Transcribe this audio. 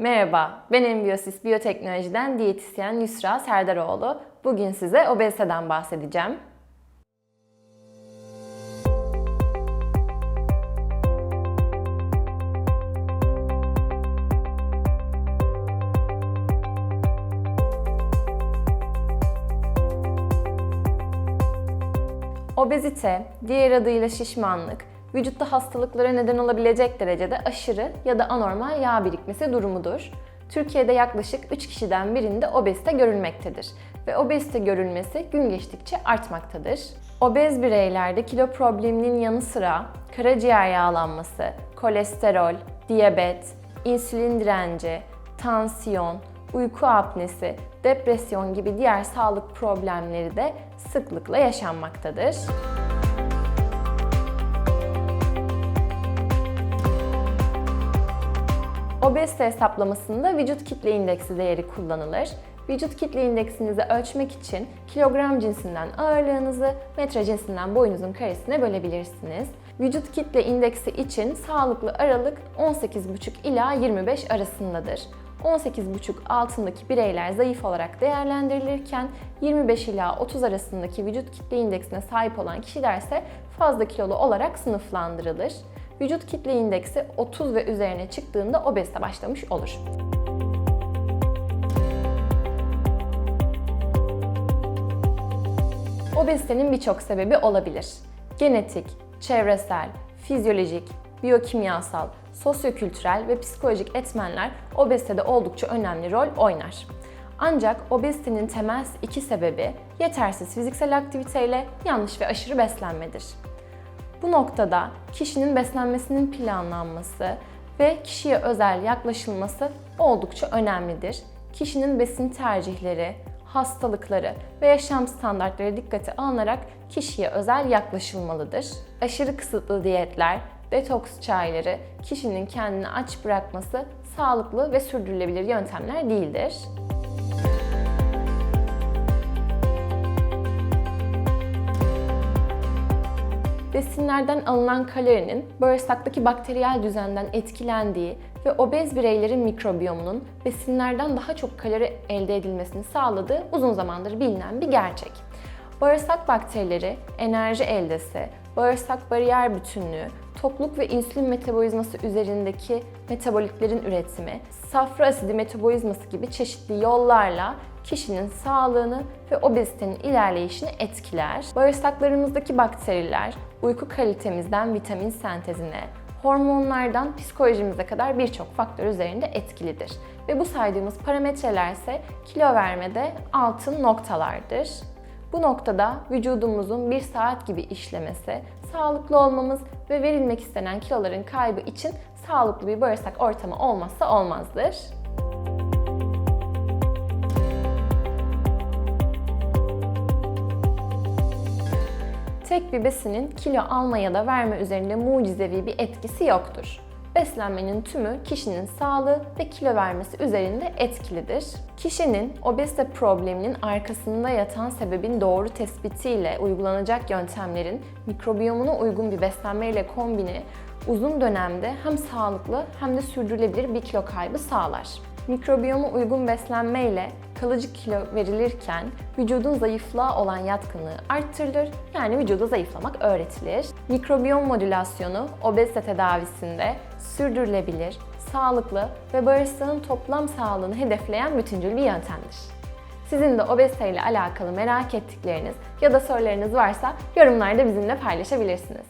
Merhaba, ben Embiosis Biyoteknoloji'den diyetisyen Yusra Serdaroğlu. Bugün size obeziteden bahsedeceğim. Obezite, diğer adıyla şişmanlık, vücutta hastalıklara neden olabilecek derecede aşırı ya da anormal yağ birikmesi durumudur. Türkiye'de yaklaşık 3 kişiden birinde obezite görülmektedir ve obezite görülmesi gün geçtikçe artmaktadır. Obez bireylerde kilo probleminin yanı sıra karaciğer yağlanması, kolesterol, diyabet, insülin direnci, tansiyon, uyku apnesi, depresyon gibi diğer sağlık problemleri de sıklıkla yaşanmaktadır. Obezite hesaplamasında vücut kitle indeksi değeri kullanılır. Vücut kitle indeksinizi ölçmek için kilogram cinsinden ağırlığınızı, metre cinsinden boyunuzun karesine bölebilirsiniz. Vücut kitle indeksi için sağlıklı aralık 18,5 ila 25 arasındadır. 18,5 altındaki bireyler zayıf olarak değerlendirilirken 25 ila 30 arasındaki vücut kitle indeksine sahip olan kişiler ise fazla kilolu olarak sınıflandırılır. Vücut kitle indeksi 30 ve üzerine çıktığında obezite başlamış olur. Obezitenin birçok sebebi olabilir. Genetik, çevresel, fizyolojik, biyokimyasal, sosyokültürel ve psikolojik etmenler obezitede oldukça önemli rol oynar. Ancak obezitenin temel iki sebebi yetersiz fiziksel aktiviteyle yanlış ve aşırı beslenmedir. Bu noktada kişinin beslenmesinin planlanması ve kişiye özel yaklaşılması oldukça önemlidir. Kişinin besin tercihleri, hastalıkları ve yaşam standartları dikkate alınarak kişiye özel yaklaşılmalıdır. Aşırı kısıtlı diyetler, detoks çayları kişinin kendini aç bırakması sağlıklı ve sürdürülebilir yöntemler değildir. Besinlerden alınan kalorinin bağırsaktaki bakteriyel düzenden etkilendiği ve obez bireylerin mikrobiyomunun besinlerden daha çok kalori elde edilmesini sağladığı uzun zamandır bilinen bir gerçek. Bağırsak bakterileri, enerji eldesi, bağırsak bariyer bütünlüğü, tokluk ve insülin metabolizması üzerindeki metabolitlerin üretimi, safra asidi metabolizması gibi çeşitli yollarla kişinin sağlığını ve obezitenin ilerleyişini etkiler. Bağırsaklarımızdaki bakteriler uyku kalitemizden vitamin sentezine, hormonlardan psikolojimize kadar birçok faktör üzerinde etkilidir. Ve bu saydığımız parametreler ise kilo vermede altın noktalardır. Bu noktada vücudumuzun bir saat gibi işlemesi, sağlıklı olmamız ve verilmek istenen kiloların kaybı için sağlıklı bir bağırsak ortamı olmazsa olmazdır. Tek bir besinin kilo alma ya da verme üzerinde mucizevi bir etkisi yoktur. Beslenmenin tümü kişinin sağlığı ve kilo vermesi üzerinde etkilidir. Kişinin obezite probleminin arkasında yatan sebebin doğru tespitiyle uygulanacak yöntemlerin mikrobiyomuna uygun bir beslenmeyle kombini uzun dönemde hem sağlıklı hem de sürdürülebilir bir kilo kaybı sağlar. Mikrobiyoma uygun beslenmeyle kalıcı kilo verilirken vücudun zayıflığa olan yatkınlığı arttırılır. Yani vücuda zayıflamak öğretilir. Mikrobiyom modülasyonu obezite tedavisinde sürdürülebilir, sağlıklı ve bağırsağın toplam sağlığını hedefleyen bütüncül bir yöntemdir. Sizin de obezite ile alakalı merak ettikleriniz ya da sorularınız varsa yorumlarda bizimle paylaşabilirsiniz.